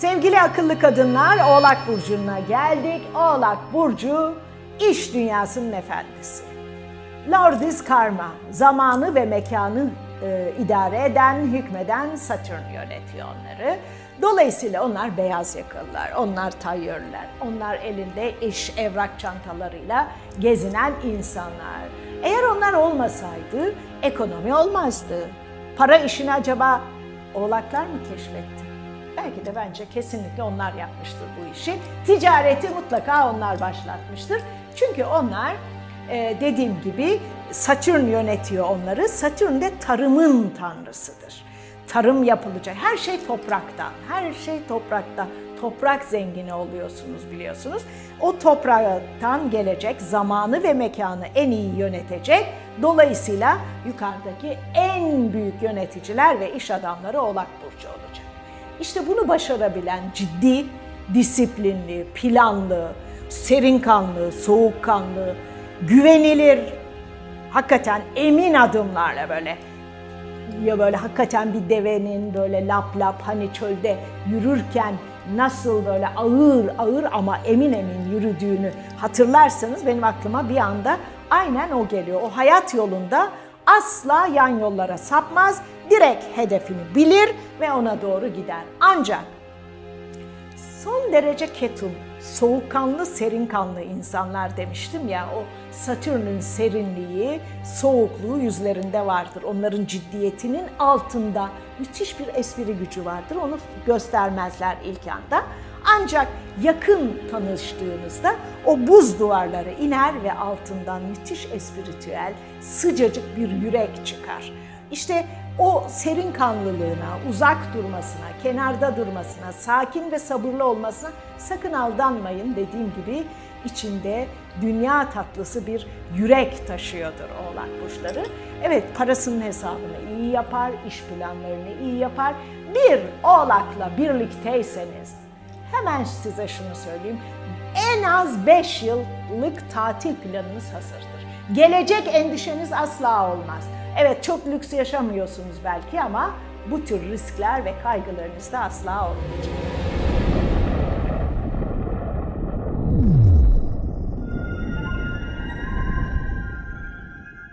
Sevgili akıllı kadınlar, Oğlak Burcu'na geldik. Oğlak Burcu, iş dünyasının efendisi. Lordis Karma, zamanı ve mekanı e, idare eden, hükmeden Satürn yönetiyor onları. Dolayısıyla onlar beyaz yakalılar, onlar tayyörler, onlar elinde iş, evrak çantalarıyla gezinen insanlar. Eğer onlar olmasaydı ekonomi olmazdı. Para işini acaba oğlaklar mı keşfetti? Belki de bence kesinlikle onlar yapmıştır bu işi. Ticareti mutlaka onlar başlatmıştır. Çünkü onlar e, dediğim gibi Satürn yönetiyor onları. Satürn de tarımın tanrısıdır. Tarım yapılacak. Her şey topraktan. Her şey topraktan. Toprak zengini oluyorsunuz biliyorsunuz. O topraktan gelecek zamanı ve mekanı en iyi yönetecek. Dolayısıyla yukarıdaki en büyük yöneticiler ve iş adamları Oğlak Burcu olacak. İşte bunu başarabilen ciddi, disiplinli, planlı, serin kanlı, soğukkanlı, güvenilir, hakikaten emin adımlarla böyle ya böyle hakikaten bir devenin böyle lap lap hani çölde yürürken nasıl böyle ağır ağır ama emin emin yürüdüğünü hatırlarsanız benim aklıma bir anda aynen o geliyor. O hayat yolunda asla yan yollara sapmaz, direkt hedefini bilir ve ona doğru gider. Ancak son derece ketum, soğukkanlı, serinkanlı insanlar demiştim ya. O Satürn'ün serinliği, soğukluğu yüzlerinde vardır. Onların ciddiyetinin altında müthiş bir espri gücü vardır. Onu göstermezler ilk anda. Ancak yakın tanıştığınızda o buz duvarları iner ve altından müthiş espiritüel, sıcacık bir yürek çıkar. İşte o serin kanlılığına, uzak durmasına, kenarda durmasına, sakin ve sabırlı olmasına sakın aldanmayın dediğim gibi içinde dünya tatlısı bir yürek taşıyordur oğlak burçları. Evet parasının hesabını iyi yapar, iş planlarını iyi yapar. Bir oğlakla birlikteyseniz hemen size şunu söyleyeyim. En az 5 yıllık tatil planınız hazırdır. Gelecek endişeniz asla olmaz. Evet çok lüks yaşamıyorsunuz belki ama bu tür riskler ve kaygılarınız da asla olmayacak.